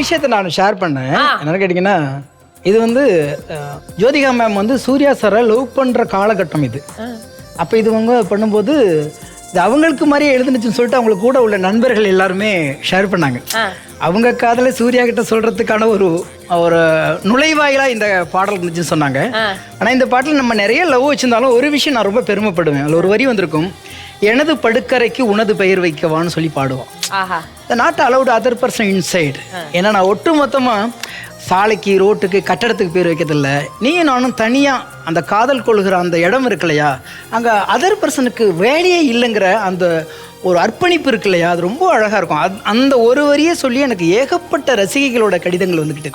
விஷயத்த நான் ஷேர் பண்ணேன். என்னன்னு கேட்டிங்கன்னா இது வந்து ஜோதிகா மேம் வந்து சூர்யா சாரை லவ் பண்ணுற காலகட்டம் இது. அப்போ இது அவங்க பண்ணும்போது இது அவங்களுக்கு மாதிரியே எழுதுனுச்சுன்னு சொல்லிட்டு அவங்களுக்கு கூட உள்ள நண்பர்கள் எல்லாருமே ஷேர் பண்ணாங்க. அவங்க காதலை சூர்யா கிட்ட சொல்றதுக்கான ஒரு ஒரு நுழைவாயிலா இந்த பாடல் இருந்துச்சுன்னு சொன்னாங்க. ஆ. ஆனா இந்த பாட்டில் நம்ம நிறைய லவ் வச்சிருந்தாலும் ஒரு விஷயம் நான் ரொம்ப பெருமைப்படுவேன். அதில் ஒரு வரி வந்திருக்கும். எனது படுக்கறைக்கு உனது பெயர் வைக்கவான்னு சொல்லி பாடுவோம் ஆஹா. Not allowed other person inside ஏன்னா நான் ஒட்டு மொத்தமாக சாலைக்கு ரோட்டுக்கு கட்டடத்துக்கு பேர் வைக்கிறதில்ல. நீயும் நானும் தனியாக அந்த காதல் கொள்கிற அந்த இடம் இருக்கு இல்லையா? அங்கே அதர் பர்சனுக்கு வேலையே இல்லைங்கிற அந்த ஒரு அர்ப்பணிப்பு இருக்கு இல்லையா? அது ரொம்ப அழகாக இருக்கும். அது அந்த ஒரு வரியே சொல்லி எனக்கு ஏகப்பட்ட ரசிகைகளோட கடிதங்கள் வந்துக்கிட்டு